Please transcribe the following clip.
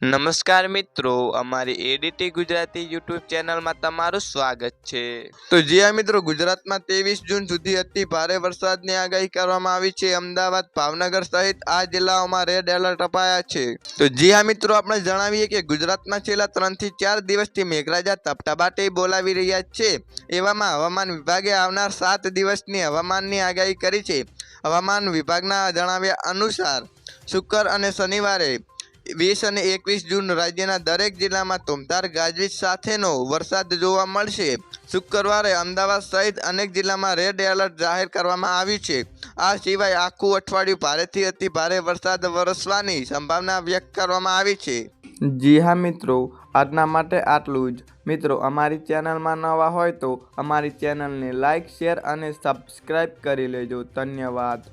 નમસ્કાર મિત્રો, અમારી એડીટી ગુજરાતી યુટ્યુબ ચેનલમાં તમારું સ્વાગત છે. તો જી આ મિત્રો ગુજરાતમાં ત્રેવીસ જૂન સુધી અતિ ભારે વરસાદની આગાહી કરવામાં આવી છે, અમદાવાદ, ભાવનગર સહિત આ જિલ્લાઓમાં રેડ એલર્ટ અપાયા છે. તો જી હા મિત્રો આપણે જણાવીએ કે ગુજરાતમાં છેલ્લા ત્રણથી ચાર દિવસથી મેઘરાજા તપટાબાટે બોલાવી રહ્યા છે. એવામાં હવામાન વિભાગે આવનાર સાત દિવસની હવામાનની આગાહી કરી છે. હવામાન વિભાગના જણાવ્યા અનુસાર, શુક્ર અને શનિવારે વીસ અને એકવીસ જૂન રાજ્યના દરેક જિલ્લામાં ધૂમધાર ગાજવીજ સાથેનો વરસાદ જોવા મળશે. શુક્રવારે અમદાવાદ સહિત અનેક જિલ્લામાં રેડ એલર્ટ જાહેર કરવામાં આવ્યું છે. આ સિવાય આખું અઠવાડિયું ભારેથી અતિ ભારે વરસાદ વરસવાની સંભાવના વ્યક્ત કરવામાં આવી છે. જી હા મિત્રો, આજના માટે આટલું જ. મિત્રો, અમારી ચેનલમાં નવા હોય તો અમારી ચેનલને લાઇક શેર અને સબસ્ક્રાઈબ કરી લેજો. ધન્યવાદ.